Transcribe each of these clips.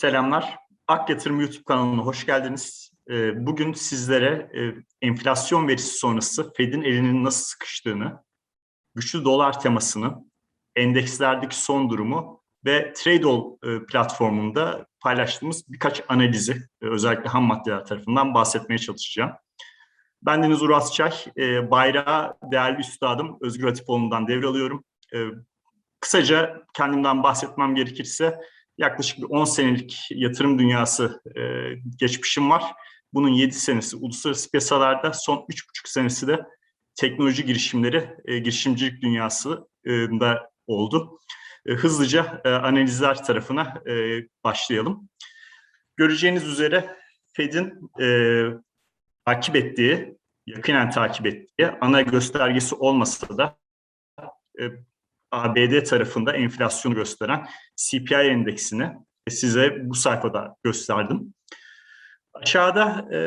Selamlar. Ak Yatırım YouTube kanalına hoş geldiniz. Ee, Bugün sizlere e, enflasyon verisi sonrası Fed'in elinin nasıl sıkıştığını, güçlü dolar temasını, endekslerdeki son durumu ve Tradeall e, platformunda paylaştığımız birkaç analizi, e, özellikle ham maddeler tarafından bahsetmeye çalışacağım. Ben Deniz Uras Çay, bayrağı değerli üstadım Özgür Hatipoğlu'ndan devralıyorum. Kısaca kendimden bahsetmem gerekirse yaklaşık bir 10 senelik yatırım dünyası e, geçmişim var. Bunun 7 senesi uluslararası piyasalarda, son 3,5 senesi de teknoloji girişimleri, e, girişimcilik dünyasında oldu. E, hızlıca e, analizler tarafına e, başlayalım. Göreceğiniz üzere Fed'in e, takip ettiği, yakinen takip ettiği ana göstergesi olmasa da e, ABD tarafında enflasyonu gösteren CPI endeksini size bu sayfada gösterdim. Aşağıda e,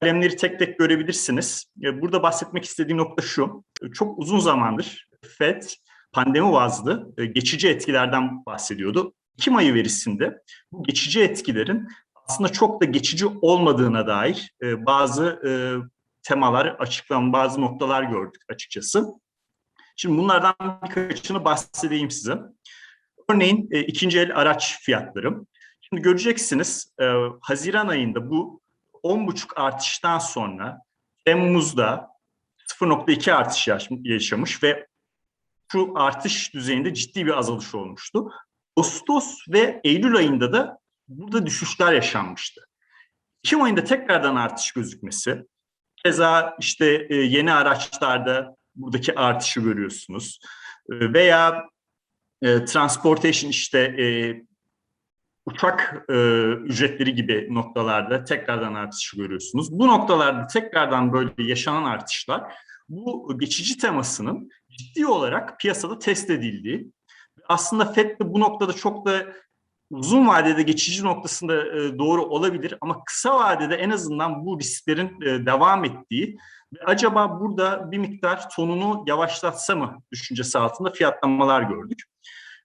kalemleri tek tek görebilirsiniz. E, burada bahsetmek istediğim nokta şu. Çok uzun zamandır FED pandemi bazlı e, geçici etkilerden bahsediyordu. Ekim ayı verisinde bu geçici etkilerin aslında çok da geçici olmadığına dair e, bazı e, temalar açıklanan bazı noktalar gördük açıkçası. Şimdi bunlardan birkaçını bahsedeyim size. Örneğin e, ikinci el araç fiyatları. Şimdi göreceksiniz e, Haziran ayında bu 10,5 artıştan sonra Temmuz'da 0.2 artış yaşamış ve şu artış düzeyinde ciddi bir azalış olmuştu. Ağustos ve Eylül ayında da burada düşüşler yaşanmıştı. Ekim ayında tekrardan artış gözükmesi, keza işte e, yeni araçlarda buradaki artışı görüyorsunuz. E, veya e, transportation işte e, uçak e, ücretleri gibi noktalarda tekrardan artışı görüyorsunuz. Bu noktalarda tekrardan böyle yaşanan artışlar bu geçici temasının ciddi olarak piyasada test edildiği aslında FED de bu noktada çok da uzun vadede geçici noktasında e, doğru olabilir ama kısa vadede en azından bu risklerin e, devam ettiği acaba burada bir miktar tonunu yavaşlatsa mı düşüncesi altında fiyatlamalar gördük.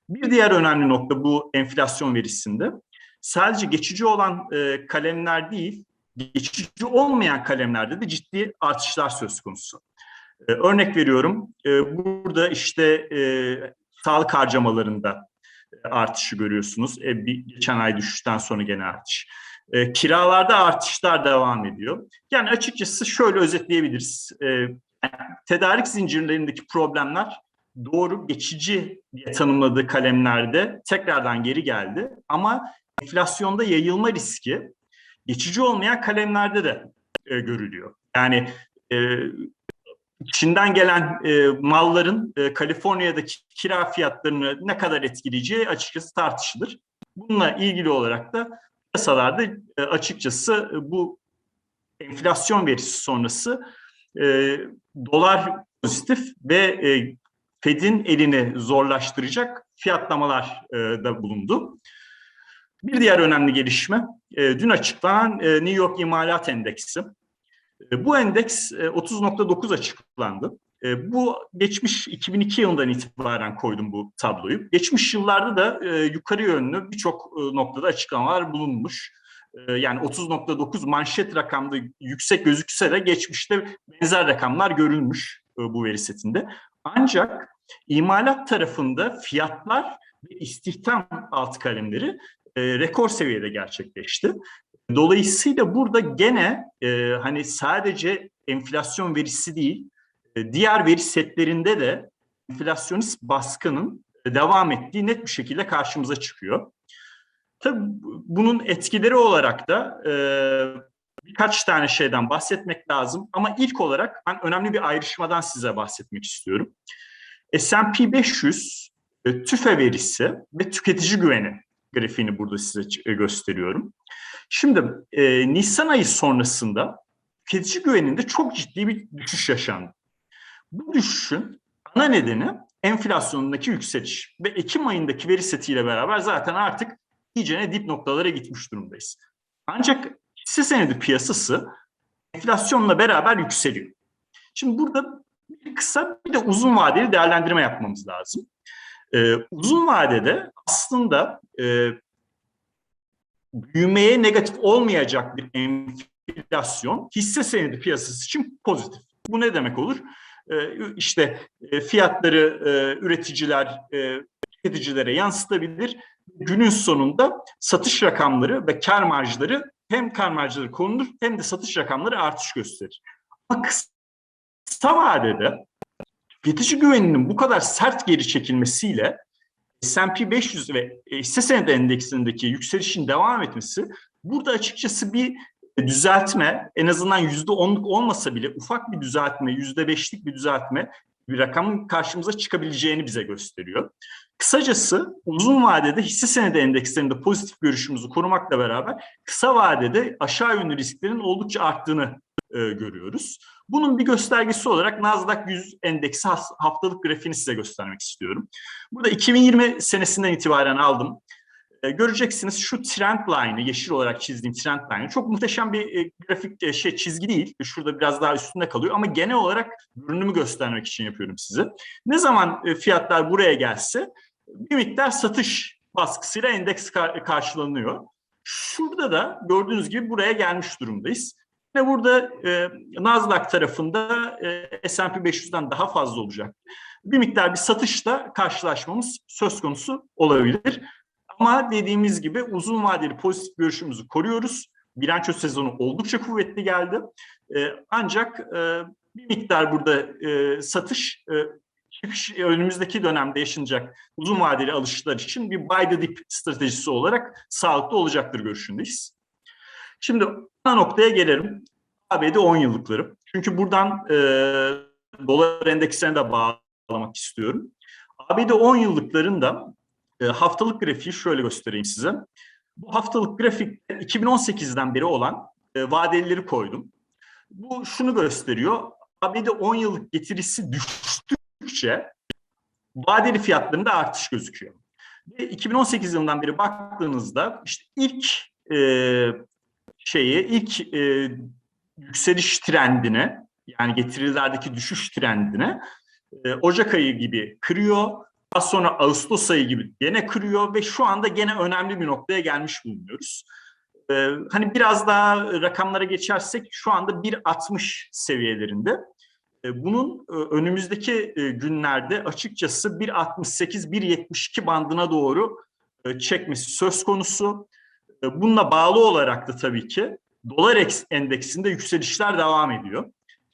Bir diğer önemli nokta bu enflasyon verisinde sadece geçici olan e, kalemler değil, geçici olmayan kalemlerde de ciddi artışlar söz konusu. E, örnek veriyorum, e, burada işte e, sağlık harcamalarında artışı görüyorsunuz. E, bir, geçen ay düşüşten sonra gene artış. E, kiralarda artışlar devam ediyor. Yani açıkçası şöyle özetleyebiliriz. E, tedarik zincirlerindeki problemler doğru geçici diye tanımladığı kalemlerde tekrardan geri geldi. Ama enflasyonda yayılma riski geçici olmayan kalemlerde de e, görülüyor. Yani e, Çin'den gelen e, malların e, Kaliforniya'daki kira fiyatlarını ne kadar etkileyeceği açıkçası tartışılır. Bununla ilgili olarak da piyasalarda e, açıkçası e, bu enflasyon verisi sonrası e, dolar pozitif ve e, Fed'in elini zorlaştıracak fiyatlamalar e, da bulundu. Bir diğer önemli gelişme, e, dün açıklanan e, New York İmalat Endeksi. E, bu endeks 30.9 e, açıklandı. E, bu geçmiş 2002 yılından itibaren koydum bu tabloyu. Geçmiş yıllarda da yukarı yönlü birçok noktada açıklamalar bulunmuş. Yani 30.9 manşet rakamda yüksek gözükse de geçmişte benzer rakamlar görülmüş bu veri setinde. Ancak imalat tarafında fiyatlar ve istihdam alt kalemleri rekor seviyede gerçekleşti. Dolayısıyla burada gene e, hani sadece enflasyon verisi değil, e, diğer veri setlerinde de enflasyonist baskının devam ettiği net bir şekilde karşımıza çıkıyor. Tabii bunun etkileri olarak da e, birkaç tane şeyden bahsetmek lazım. Ama ilk olarak ben önemli bir ayrışmadan size bahsetmek istiyorum. S&P 500 e, tüfe verisi ve tüketici güveni grafiğini burada size gösteriyorum. Şimdi e, Nisan ayı sonrasında tüketici güveninde çok ciddi bir düşüş yaşandı. Bu düşüşün ana nedeni enflasyonundaki yükseliş ve Ekim ayındaki veri setiyle beraber zaten artık iyicene dip noktalara gitmiş durumdayız. Ancak hisse senedi piyasası enflasyonla beraber yükseliyor. Şimdi burada bir kısa bir de uzun vadeli değerlendirme yapmamız lazım. Ee, uzun vadede aslında e, büyümeye negatif olmayacak bir enflasyon hisse senedi piyasası için pozitif. Bu ne demek olur? Ee, işte e, fiyatları e, üreticiler e, tüketicilere yansıtabilir. Günün sonunda satış rakamları ve kar marjları hem kar marjları korunur hem de satış rakamları artış gösterir. Ama kısa vadede tüketici güveninin bu kadar sert geri çekilmesiyle S&P 500 ve hisse senedi endeksindeki yükselişin devam etmesi burada açıkçası bir düzeltme en azından yüzde onluk olmasa bile ufak bir düzeltme, yüzde beşlik bir düzeltme bir rakamın karşımıza çıkabileceğini bize gösteriyor. Kısacası uzun vadede hisse senedi endekslerinde pozitif görüşümüzü korumakla beraber kısa vadede aşağı yönlü risklerin oldukça arttığını e, görüyoruz. Bunun bir göstergesi olarak Nasdaq 100 endeksi haftalık grafiğini size göstermek istiyorum. Burada 2020 senesinden itibaren aldım. E, göreceksiniz şu trend line'ı, yeşil olarak çizdiğim trend line'ı çok muhteşem bir e, grafik e, şey çizgi değil. Şurada biraz daha üstünde kalıyor ama genel olarak görünümü göstermek için yapıyorum size. Ne zaman fiyatlar buraya gelse bir miktar satış baskısıyla endeks kar karşılanıyor. Şurada da gördüğünüz gibi buraya gelmiş durumdayız. Ve burada e, Nasdaq tarafında e, S&P 500'den daha fazla olacak. Bir miktar bir satışla karşılaşmamız söz konusu olabilir. Ama dediğimiz gibi uzun vadeli pozitif görüşümüzü koruyoruz. Bilanço sezonu oldukça kuvvetli geldi. E, ancak e, bir miktar burada e, satış e, çıkış önümüzdeki dönemde yaşanacak uzun vadeli alışlar için bir buy the dip stratejisi olarak sağlıklı olacaktır görüşündeyiz. Şimdi ana noktaya gelelim. ABD 10 yıllıkları. Çünkü buradan e, dolar endeksine de bağlamak istiyorum. ABD 10 yıllıklarında haftalık grafiği şöyle göstereyim size. Bu haftalık grafik 2018'den beri olan e, vadelileri koydum. Bu şunu gösteriyor. ABD 10 yıllık getirisi düştükçe vadeli fiyatlarında artış gözüküyor. Ve 2018 yılından beri baktığınızda işte ilk e, şeyi, ilk e, yükseliş trendine yani getirilerdeki düşüş trendine e, Ocak ayı gibi kırıyor. Daha sonra Ağustos ayı gibi gene kırıyor ve şu anda gene önemli bir noktaya gelmiş bulunuyoruz. Ee, hani biraz daha rakamlara geçersek şu anda 1.60 seviyelerinde. Ee, bunun e, önümüzdeki e, günlerde açıkçası 1.68-1.72 bandına doğru e, çekmesi söz konusu. E, bununla bağlı olarak da tabii ki dolar endeksinde yükselişler devam ediyor.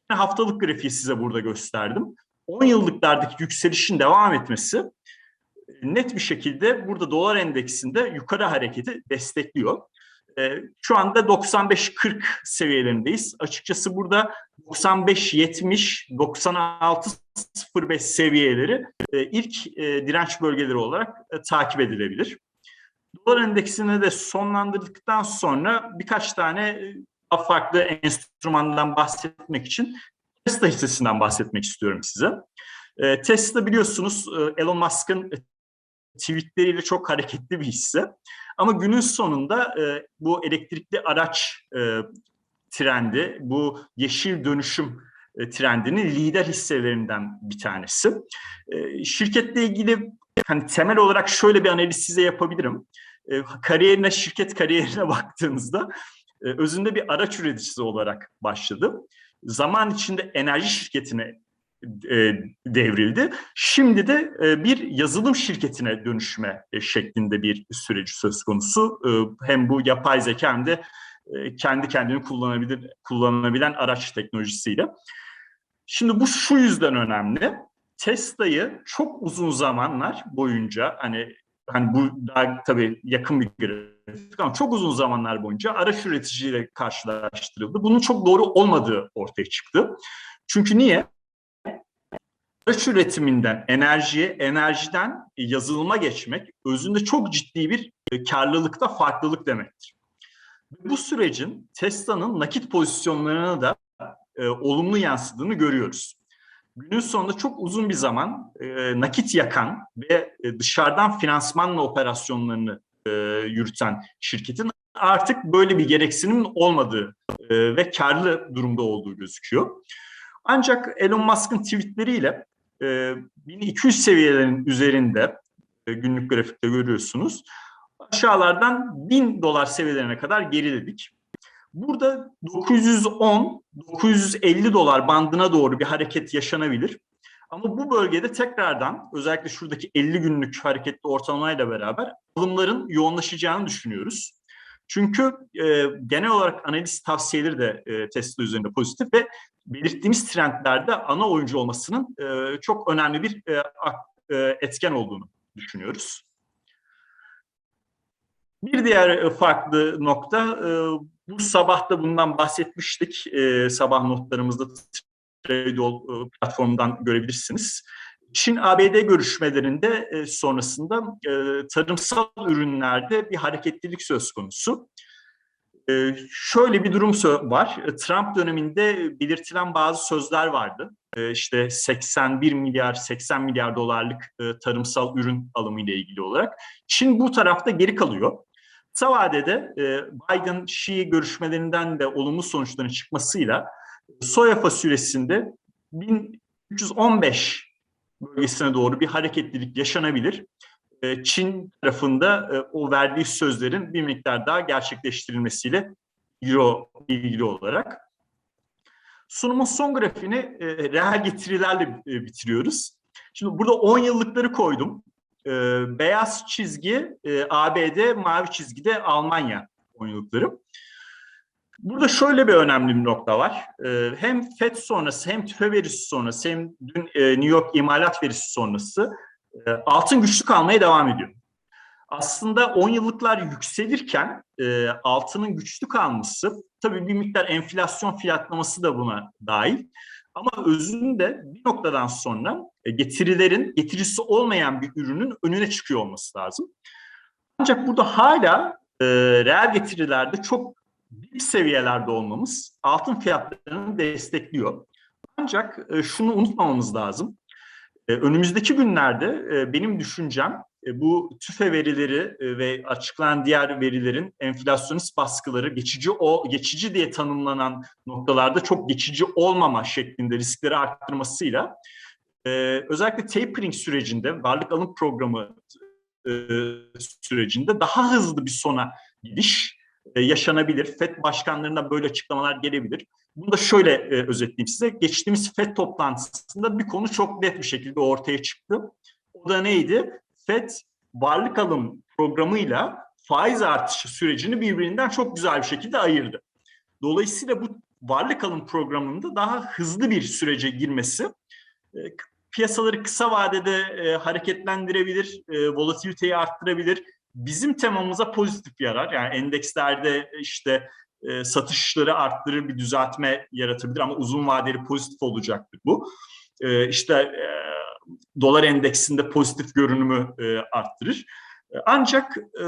Haftalık grafiği size burada gösterdim. 10 yıllıklardaki yükselişin devam etmesi e, net bir şekilde burada dolar endeksinde yukarı hareketi destekliyor. E, şu anda 95-40 seviyelerindeyiz. Açıkçası burada 95-70, 96-05 seviyeleri e, ilk direnç bölgeleri olarak takip edilebilir. Dolar endeksini de sonlandırdıktan sonra birkaç tane farklı enstrümandan bahsetmek için Tesla hissesinden bahsetmek istiyorum size. E, Tesla biliyorsunuz e, Elon Musk'ın e, tweetleriyle çok hareketli bir hisse. Ama günün sonunda e, bu elektrikli araç trendi, bu yeşil dönüşüm trendinin lider hisselerinden bir tanesi. Şirketle ilgili hani temel olarak şöyle bir analiz size yapabilirim. Kariyerine, şirket kariyerine baktığınızda özünde bir araç üreticisi olarak başladı zaman içinde enerji şirketine e, devrildi. Şimdi de e, bir yazılım şirketine dönüşme e, şeklinde bir süreci söz konusu. E, hem bu yapay zeka hem de e, kendi kendini kullanabilir kullanabilen araç teknolojisiyle. Şimdi bu şu yüzden önemli. Tesla'yı çok uzun zamanlar boyunca hani hani bu daha tabii yakın bir grafik ama çok uzun zamanlar boyunca araç üreticiyle karşılaştırıldı. Bunun çok doğru olmadığı ortaya çıktı. Çünkü niye? Araç üretiminden enerjiye, enerjiden yazılıma geçmek özünde çok ciddi bir e, karlılıkta farklılık demektir. Bu sürecin Tesla'nın nakit pozisyonlarına da e, olumlu yansıdığını görüyoruz günün sonunda çok uzun bir zaman e, nakit yakan ve e, dışarıdan finansmanla operasyonlarını e, yürüten şirketin artık böyle bir gereksinim olmadığı e, ve karlı durumda olduğu gözüküyor. Ancak Elon Musk'ın tweetleriyle e, 1200 seviyelerin üzerinde e, günlük grafikte görüyorsunuz. aşağılardan 1000 dolar seviyelerine kadar geriledik. Burada 910-950 dolar bandına doğru bir hareket yaşanabilir. Ama bu bölgede tekrardan özellikle şuradaki 50 günlük hareketli ortalamayla beraber alımların yoğunlaşacağını düşünüyoruz. Çünkü e, genel olarak analiz tavsiyeleri de e, Tesla üzerinde pozitif ve belirttiğimiz trendlerde ana oyuncu olmasının e, çok önemli bir e, e, etken olduğunu düşünüyoruz. Bir diğer e, farklı nokta, e, bu sabah da bundan bahsetmiştik. E, sabah notlarımızda Tradeol platformundan görebilirsiniz. Çin-ABD görüşmelerinde sonrasında tarımsal ürünlerde bir hareketlilik söz konusu. Şöyle bir durum var. Trump döneminde belirtilen bazı sözler vardı. İşte 81 milyar, 80 milyar dolarlık tarımsal ürün alımı ile ilgili olarak. Çin bu tarafta geri kalıyor. Kısa vadede Biden-Xi görüşmelerinden de olumlu sonuçların çıkmasıyla soya fasulyesinde 1315 bölgesine doğru bir hareketlilik yaşanabilir. Çin tarafında o verdiği sözlerin bir miktar daha gerçekleştirilmesiyle Euro ilgili olarak. Sunumun son grafiğini e, reel getirilerle e, bitiriyoruz. Şimdi burada 10 yıllıkları koydum. E, beyaz çizgi e, ABD, mavi çizgi de Almanya 10 yıllıkları. Burada şöyle bir önemli bir nokta var. Ee, hem FED sonrası hem tüfe verisi sonrası hem dün e, New York imalat verisi sonrası e, altın güçlü kalmaya devam ediyor. Aslında 10 yıllıklar yükselirken e, altının güçlü kalması tabii bir miktar enflasyon fiyatlaması da buna dahil. Ama özünde bir noktadan sonra getirilerin getirisi olmayan bir ürünün önüne çıkıyor olması lazım. Ancak burada hala e, reel getirilerde çok dip seviyelerde olmamız altın fiyatlarını destekliyor. Ancak e, şunu unutmamamız lazım. E, önümüzdeki günlerde e, benim düşüncem bu tüfe verileri ve açıklanan diğer verilerin enflasyonist baskıları geçici o geçici diye tanımlanan noktalarda çok geçici olmama şeklinde riskleri arttırmasıyla özellikle tapering sürecinde varlık alım programı sürecinde daha hızlı bir sona gidiş yaşanabilir. FED başkanlarından böyle açıklamalar gelebilir. Bunu da şöyle e, özetleyeyim size. Geçtiğimiz FED toplantısında bir konu çok net bir şekilde ortaya çıktı. O da neydi? FED varlık alım programıyla faiz artışı sürecini birbirinden çok güzel bir şekilde ayırdı. Dolayısıyla bu varlık alım programında daha hızlı bir sürece girmesi e, piyasaları kısa vadede e, hareketlendirebilir, e, volatiliteyi arttırabilir, bizim temamıza pozitif yarar. Yani endekslerde işte e, satışları arttırır bir düzeltme yaratabilir ama uzun vadeli pozitif olacaktır bu. E, işte e, dolar endeksinde pozitif görünümü e, arttırır. E, ancak e,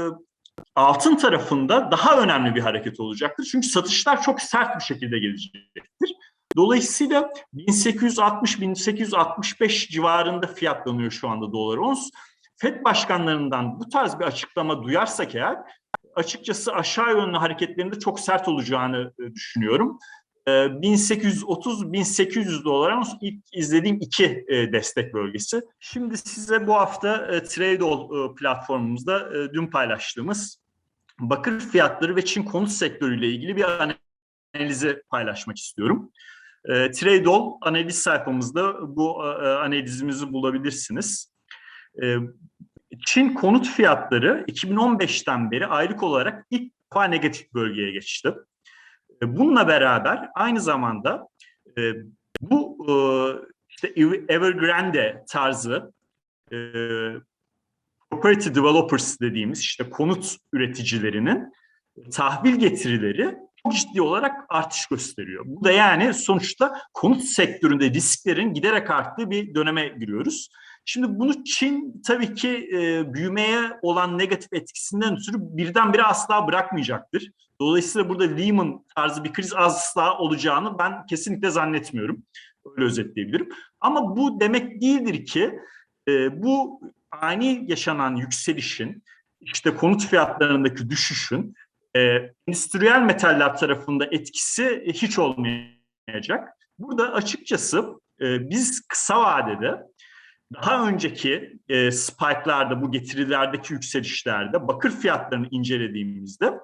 altın tarafında daha önemli bir hareket olacaktır. Çünkü satışlar çok sert bir şekilde gelecektir. Dolayısıyla 1860-1865 civarında fiyatlanıyor şu anda dolar ons. FED başkanlarından bu tarz bir açıklama duyarsak eğer açıkçası aşağı yönlü hareketlerinde çok sert olacağını e, düşünüyorum. 1830-1800 e, dolar ilk izlediğim iki e, destek bölgesi. Şimdi size bu hafta Tradeall platformumuzda dün paylaştığımız bakır fiyatları ve Çin konut sektörüyle ilgili bir analizi paylaşmak istiyorum. Tradeall analiz sayfamızda bu analizimizi bulabilirsiniz. Ee, Çin konut fiyatları 2015'ten beri aylık olarak ilk defa negatif bölgeye geçti. Ee, bununla beraber aynı zamanda e, bu e, işte Evergrande tarzı e, property developers dediğimiz işte konut üreticilerinin tahvil getirileri çok ciddi olarak artış gösteriyor. Bu da yani sonuçta konut sektöründe risklerin giderek arttığı bir döneme giriyoruz. Şimdi bunu Çin tabii ki e, büyümeye olan negatif etkisinden ötürü birdenbire asla bırakmayacaktır. Dolayısıyla burada Lehman tarzı bir kriz asla olacağını ben kesinlikle zannetmiyorum. Öyle özetleyebilirim. Ama bu demek değildir ki e, bu ani yaşanan yükselişin, işte konut fiyatlarındaki düşüşün e, endüstriyel metaller tarafında etkisi hiç olmayacak. Burada açıkçası e, biz kısa vadede daha önceki e, spike'larda, bu getirilerdeki yükselişlerde bakır fiyatlarını incelediğimizde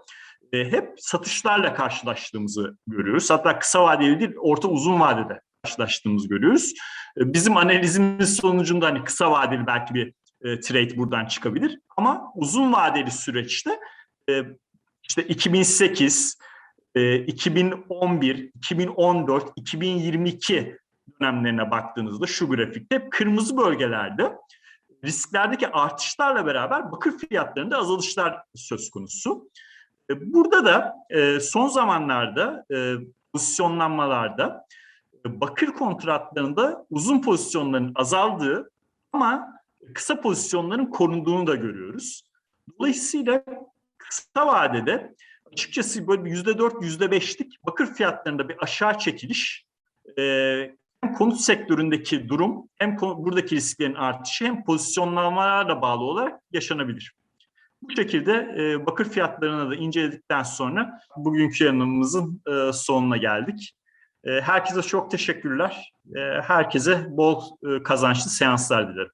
e, hep satışlarla karşılaştığımızı görüyoruz. Hatta kısa vadeli değil, orta uzun vadede karşılaştığımızı görüyoruz. E, bizim analizimiz sonucunda hani kısa vadeli belki bir e, trade buradan çıkabilir ama uzun vadeli süreçte e, işte 2008, e, 2011, 2014, 2022 dönemlerine baktığınızda şu grafikte hep kırmızı bölgelerde risklerdeki artışlarla beraber bakır fiyatlarında azalışlar söz konusu. E, Burada da e, son zamanlarda e, pozisyonlanmalarda bakır kontratlarında uzun pozisyonların azaldığı ama kısa pozisyonların korunduğunu da görüyoruz. Dolayısıyla kısa vadede açıkçası böyle yüzde dört, yüzde beşlik bakır fiyatlarında bir aşağı çekiliş hem konut sektöründeki durum hem buradaki risklerin artışı hem pozisyonlamalarla bağlı olarak yaşanabilir. Bu şekilde e, bakır fiyatlarını da inceledikten sonra bugünkü yanımızın e, sonuna geldik. E, herkese çok teşekkürler. E, herkese bol e, kazançlı seanslar dilerim.